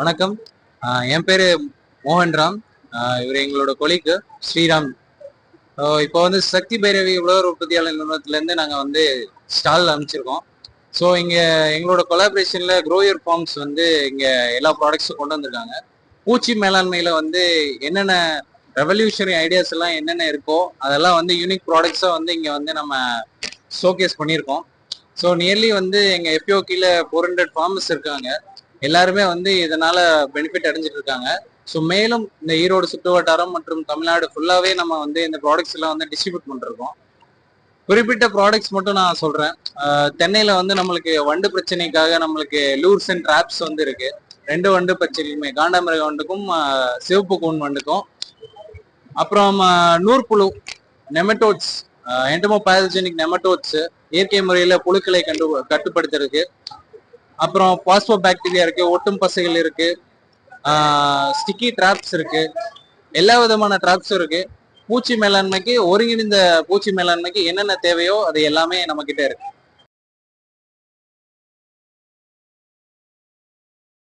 வணக்கம். என் பேரு மோகன்ராம் இவர் எங்களோட கொலிக்கு ஸ்ரீராம். இப்போ வந்து சக்தி பைரவி உழவர் உற்பத்தியாளர் நிறுவனத்துலேருந்து நாங்கள் வந்து ஸ்டால் அமைச்சிருக்கோம் ஸோ இங்கே எங்களோட கொலாபரேஷனில் க்ரோயர் ஃபார்ம்ஸ் வந்து இங்கே எல்லா ப்ராடக்ட்ஸும் கொண்டு வந்திருக்காங்க. பூச்சி மேலாண்மையில் வந்து என்னென்ன ரெவல்யூஷனரி ஐடியாஸ் எல்லாம் என்னென்ன இருக்கோ அதெல்லாம் வந்து யூனிக் ப்ராடக்ட்ஸாக வந்து இங்கே வந்து நம்ம ஷோகேஸ் பண்ணியிருக்கோம். ஸோ நியர்லி வந்து எங்கள் எஃப்ஓக்கியில் ஃபோர் ஹண்ட்ரட் ஃபார்மஸ் இருக்காங்க. எல்லாருமே வந்து இதனால பெனிஃபிட் அடைஞ்சிட்டு இருக்காங்க ஸோ மேலும் இந்த ஈரோடு சுற்று வட்டாரம் மற்றும் தமிழ்நாடு ஃபுல்லாகவே நம்ம வந்து இந்த ப்ராடக்ட்ஸ் எல்லாம் வந்து டிஸ்ட்ரிபியூட் பண்ணிருக்கோம் குறிப்பிட்ட ப்ராடக்ட்ஸ் மட்டும் நான் சொல்றேன். தென்னையில வந்து நம்மளுக்கு வண்டு பிரச்சனைக்காக நம்மளுக்கு லூர்ஸ் அண்ட் ட்ராப்ஸ் வந்து இருக்கு. ரெண்டு வண்டு பிரச்சனையுமே காண்டாமிருக வண்டுக்கும் சிவப்பு கூன் வண்டுக்கும். அப்புறம் நூற்புழு நெமட்டோட்ஸ் என்டமோ பயாலஜெனிக் நெமட்டோட்ஸ் இயற்கை முறையில புழுக்களை கண்டு கட்டுப்படுத்துறதுக்கு. அப்புறம் பாஸ்போ பாக்டீரியா இருக்கு ஒட்டும் பசைகள் இருக்கு ஸ்டிக்கி டிராப்ஸ் இருக்கு எல்லா விதமான டிராப்ஸும் இருக்கு. பூச்சி மேலாண்மைக்கு ஒருங்கிணைந்த பூச்சி மேலாண்மைக்கு என்னென்ன தேவையோ அது எல்லாமே நம்ம கிட்ட இருக்கு.